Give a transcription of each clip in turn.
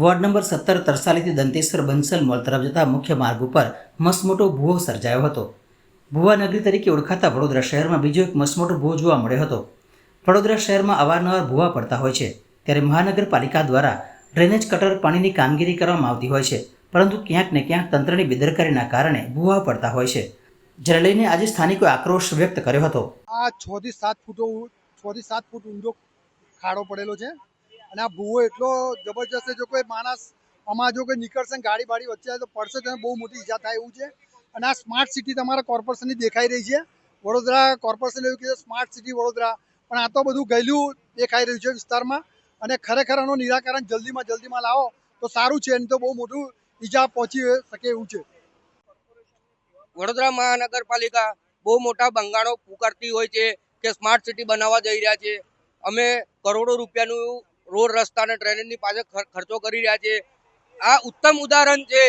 Ward number સત્તર તરસાલીથી Danteshwar Bansal mall તરફ જતા મુખ્ય માર્ગ ઉપર મસમોટો ભૂવો સર્જાયો હતો. ભૂવા નગરી તરીકે ઓળખાતા વડોદરા શહેરમાં બીજો એક મસમોટો ભૂવો જોવા મળ્યો હતો. વડોદરા શહેરમાં અવારનવાર ભૂવા પડતા હોય છે, ત્યારે મહાનગરપાલિકા દ્વારા ડ્રેનેજ કટર પાણીની કામગીરી કરવામાં આવતી હોય છે, પરંતુ ક્યાંક ને ક્યાંક તંત્રની બેદરકારીના કારણે ભૂવા પડતા હોય છે. જેને લઈને આજે સ્થાનિકોએ આક્રોશ વ્યક્ત કર્યો હતો. આ છ થી સાત ફૂટો છ થી સાત ફૂટ ઊંડો ખાડો પડેલો છે. અને આ ભૂવો એટલો જબરજસ્ત છે, જો કોઈ માણસ આમાં જો કોઈ નીકળશે ગાડી બાડી વચ્ચે આવે તો પડશે તેને બહુ મોટી ઈજા થાય એવું છે. અને આ સ્માર્ટ સિટી તમારા કોર્પોરેશનની દેખાઈ રહી છે. વડોદરા કોર્પોરેશન એવું કીધું સ્માર્ટ સિટી વડોદરા. પણ આ તો બધું ગયેલું દેખાઈ રહ્યું છે વિસ્તારમાં. અને ખરેખર આનું નિરાકરણ જલ્દીમાં જલ્દીમાં લાવો તો સારું છે, એની તો બહુ મોટું ઈજા પહોંચી શકે એવું છે. વડોદરા મહાનગરપાલિકા બહુ મોટા બંગાળો પુકારતી હોય છે કે સ્માર્ટ સિટી બનાવવા જઈ રહ્યા છે. અમે કરોડો રૂપિયાનું રોડ રસ્તા અને ડ્રેનેજની પાછળ ખર્ચો કરી રહ્યા છે. આ ઉત્તમ ઉદાહરણ છે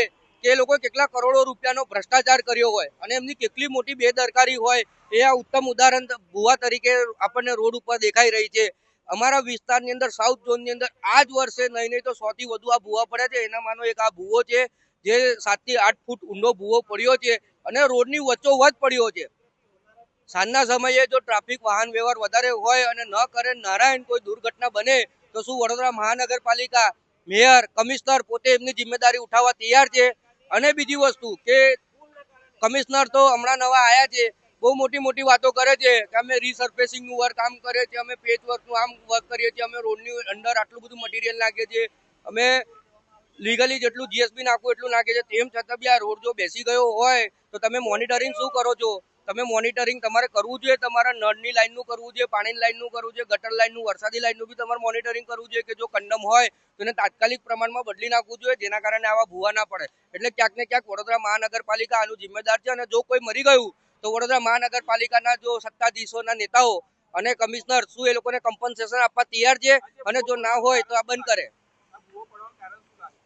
કે લોકો કેટલા કરોડો રૂપિયાનો ભ્રષ્ટાચાર કર્યો હોય અને એમની કેટલી મોટી બેદરકારી હોય એ આ ઉત્તમ ઉદાહરણ ભુવા તરીકે આપણને રોડ ઉપર દેખાઈ રહી છે. અમારા વિસ્તારની અંદર, સાઉથ ઝોનની અંદર આ જ વર્ષે નહીં નહીં તો સૌથી વધુ આ ભૂવા પડ્યા છે. એનામાંનો એક આ ભૂવો છે, જે સાતથી આઠ ફૂટ ઊંડો ભૂવો પડ્યો છે અને રોડની વચ્ચોવચ પડ્યો છે. સાંજના સમયે જો ટ્રાફિક, વાહન વ્યવહાર વધારે હોય અને ન કરે, નારાયણ કોઈ દુર્ઘટના બને તો શું વડોદરા મહાનગરપાલિકા મેયર, કમિશનર પોતે એમની જિમ્મેદારી ઉઠાવવા તૈયાર છે? અને બીજી વસ્તુ કે કમિશનર તો હમણાં નવા આવ્યા છે, બહુ મોટી મોટી વાતો કરે છે કે અમે રીસર્ફેસિંગનું વર્ક આમ કરીએ છીએ, અમે પેચ વર્કનું આમ વર્ક કરીએ છીએ, અમે રોડની અંદર આટલું બધું મટીરિયલ નાખીએ છીએ. અમે લીગલી જેટલું જીએસબી નાખવું એટલું નાખીએ છીએ. તેમ છતાં બી આ રોડ જો બેસી ગયો હોય તો તમે મોનિટરિંગ શું કરો છો? તમે મોનિટરિંગ તમારે કરવું જોઈએ, તમારા નળની લાઈનનું કરવું જોઈએ, પાણીની લાઈનનું કરવું જોઈએ, ગટર લાઈનનું વરસાદી લાઈનનું બી તમારે મોનિટરિંગ કરવું જોઈએ કે જો કંડમ હોય તો એને તાત્કાલિક પ્રમાણમાં બદલી નાખવું જોઈએ, જેના કારણે આવા ભૂવા ના પડે. એટલે ક્યાંક ને ક્યાંક વડોદરા મહાનગરપાલિકા આનું જિમ્મેદાર છે અને જો કોઈ મરી ગયું, તો વડોદરા મહાનગરપાલિકાના જો સત્તાધીશોના નેતાઓ અને કમિશનર શું એ લોકોને કમ્પન્સેશન આપવા તૈયાર છે અને જો ના હોય તો આ બંધ કરે.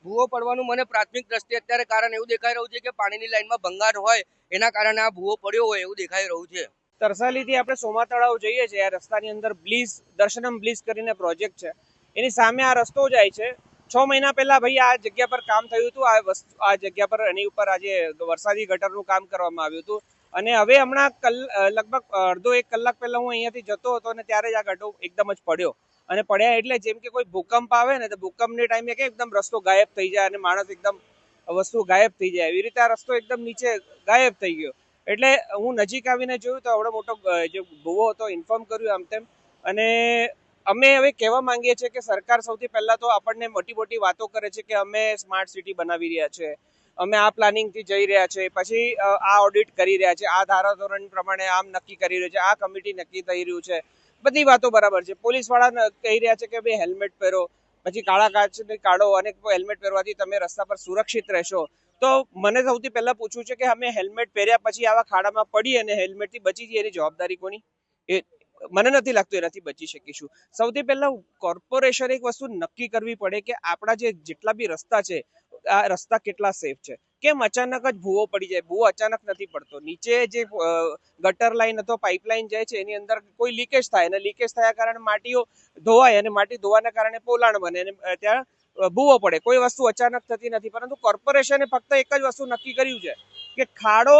ભૂવો પડવાનું મને પ્રાથમિક દ્રષ્ટિએ અત્યારે કારણ એવું દેખાઈ રહ્યું છે કે પાણીની લાઈનમાં ભંગાર હોય, એના કારણે આ ભૂવો પડ્યો હોય એવું દેખાઈ રહ્યું છે. તરસાલીથી આપણે સોમા તળાવ જઈએ છીએ, આ રસ્તાની અંદર બ્લીસ દર્શનમ બ્લીસ કરીને પ્રોજેક્ટ છે. એની સામે આ રસ્તો જાય છે. છ મહિના પહેલા ભાઈ આ જગ્યા પર કામ થયું હતું, આ વસ્તુ આ જગ્યા પર એની ઉપર આજે વરસાદી ગટરનું કામ કરવામાં આવ્યું હતું. અને હવે હમણાં કલ લગભગ અડધો એક કલાક પહેલા હું અહીંયાથી જતો હતો અને ત્યારે જ આ ગઢો એકદમ જ પડ્યો. અને પડ્યા એટલે જેમ કે કોઈ ભૂકંપ આવે ને તો ભૂકંપની ટાઈમે કે એકદમ રસ્તો ગાયબ થઈ જાય અને માણસ એકદમ વસ્તુ ગાયબ થઈ જાય. એવી રીતે આ રસ્તો એકદમ નીચે ગાયબ થઈ ગયો. એટલે હું નજીક આવીને જોયું તો આવડો મોટો જે ભૂવો હતો ઇન્ફોર્મ કર્યું આમ તેમ. અને અમે હવે કહેવા માંગીએ છીએ કે સરકાર સૌથી પહેલાં તો આપણને મોટી મોટી વાતો કરે છે કે અમે સ્માર્ટ સિટી બનાવી રહ્યા છે. અમે આ પ્લાનિંગથી જઈ રહ્યા છે પછી આ ઓડિટ કરી રહ્યા છે. આ ધારાધોરણ પ્રમાણે આમ નક્કી કરી રહ્યું છે. આ કમિટી નક્કી થઈ રહ્યું છે. બધી વાતો બરાબર છે. પોલીસવાળા કહી રહ્યા છે કે ભાઈ હેલ્મેટ પહેરો. પછી કાળા કાચની કાઢો અને હેલ્મેટ પહેરવાથી તમે રસ્તા પર સુરક્ષિત રહેશો. તો મને સૌથી પહેલા પૂછવું છે કે અમે હેલ્મેટ પહેર્યા પછી આવા ખાડામાં પડી અને હેલ્મેટથી બચી જઈએ એની જવાબદારી કોની? એ મને નથી લાગતું એનાથી બચી શકીશું. સૌથી પહેલા કોર્પોરેશન એક વસ્તુ નક્કી કરવી પડે કે આપણા જે જેટલા બી રસ્તા છે આ રસ્તા કેટલા સેફ છે? કેમ અચાનક જ ભૂવો પડી જાય? ભૂવો અચાનક નથી પડતો. નીચે જે ગટર લાઈન અથવા પાઇપલાઇન જાય છે, એની અંદર કોઈ લીકેજ થાય અને લીકેજ થયા કારણે માટીઓ ધોવાય અને માટી ધોવાના કારણે પોલાણ બને અને ત્યાં ભૂવો પડે. કોઈ વસ્તુ અચાનક થતી નથી. પરંતુ કોર્પોરેશને ફક્ત એક જ વસ્તુ નક્કી કર્યું છે કે ખાડો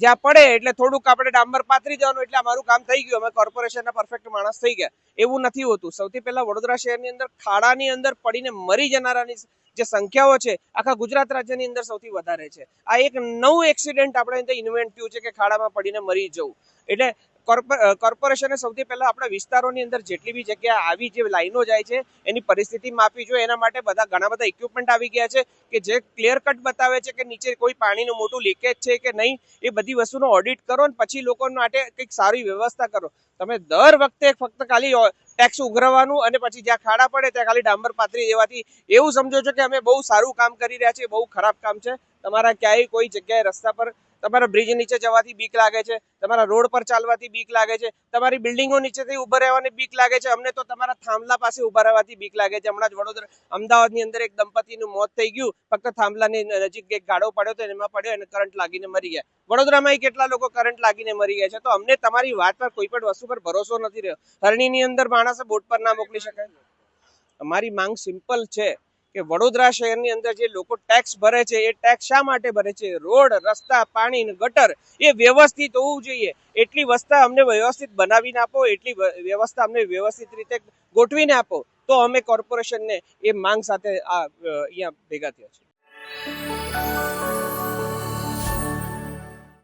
જ્યાં પડે એટલે થોડુંક આપણે ડાંબર પાથરી જવાનું એટલે અમારું કામ થઈ ગયું. અમે કોર્પોરેશનના પરફેક્ટ માણસ થઈ ગયા. એવું નથી હોતું. સૌથી પહેલા વડોદરા શહેરની અંદર ખાડાની અંદર પડીને મરી જનારાની જે સંખ્યાઓ છે, આખા ગુજરાત રાજ્યની અંદર સૌથી વધારે છે. આ એક નવું એક્સિડન્ટ આપણે અંદર ઇન્વેન્ટ થયું છે કે ખાડામાં પડીને મરી જવું. એટલે કોર્પો- કોર્પોરેશને સૌથી પહેલા આપણા વિસ્તારોની અંદર જેટલી બી જગ્યા આવી જે લાઈનો જાય છે, એની પરિસ્થિતિ માપી જોઈએ. એના માટે બધા ઘણા બધા ઇક્વિપમેન્ટ આવી ગયા છે કે જે ક્લિયર કટ બતાવે છે કે નીચે કોઈ પાણીનું મોટું લીકેજ છે કે નહીં, એ બધી વસ્તુનો ઓડિટ કરો ને પછી લોકો માટે કંઈક સારી વ્યવસ્થા કરો. તમે દર વખતે ફક્ત ખાલી ટેક્સ ઉઘરાવવાનું અને પછી જ્યાં ખાડા પડે ત્યાં ખાલી ડાંબર પાથરી દેવાથી. એવું સમજો છો કે અમે બહુ સારું કામ કરી રહ્યા છીએ, બહુ ખરાબ કામ છે. તમારા ક્યાંય કોઈ જગ્યાએ રસ્તા પર તમારા બ્રિજ નીચે જવાથી બીક લાગે છે, તમારા રોડ પર ચાલવાથી બીક લાગે છે, તમારી બિલ્ડિંગો નીચેથી ઊભા રહેવાની બીક લાગે છે. અમને તો તમારા થાંભલા પાસે ઊભા રહેવાથી બીક લાગે છે. હમણાં જ વડોદરા, અમદાવાદની અંદર એક દંપતીનું મોત થઈ ગયું. ફક્ત થાંભલાની નજીક એક ગાડો પડ્યો તો એમાં પડ્યો અને કરંટ લાગીને મરી ગયા. વડોદરામાં કેટલા લોકો કરંટ લાગીને મરી ગયા છે? તો અમને તમારી વાત પર કોઈ પણ વસ્તુ પર ભરોસો નથી રહ્યો. હરણીની અંદર માણસે બોટ પર ના મોકલી શકાય અમારી માંગ સિમ્પલ છે. કે વડોદરા શહેરની અંદર જે લોકો ટેક્સ ભરે છે, એ ટેક્સ શા માટે ભરે છે? રોડ, રસ્તા, પાણી ગટર, એ વ્યવસ્થિત હોવું જોઈએ. એટલી વસ્તા અમને વ્યવસ્થિત બનાવીને આપો, એટલી વ્યવસ્થા અમને વ્યવસ્થિત રીતે ગોઠવીને આપો, તો અમે કોર્પોરેશનને એ માંગ સાથે આ અહીંયા ભેગા થયા છે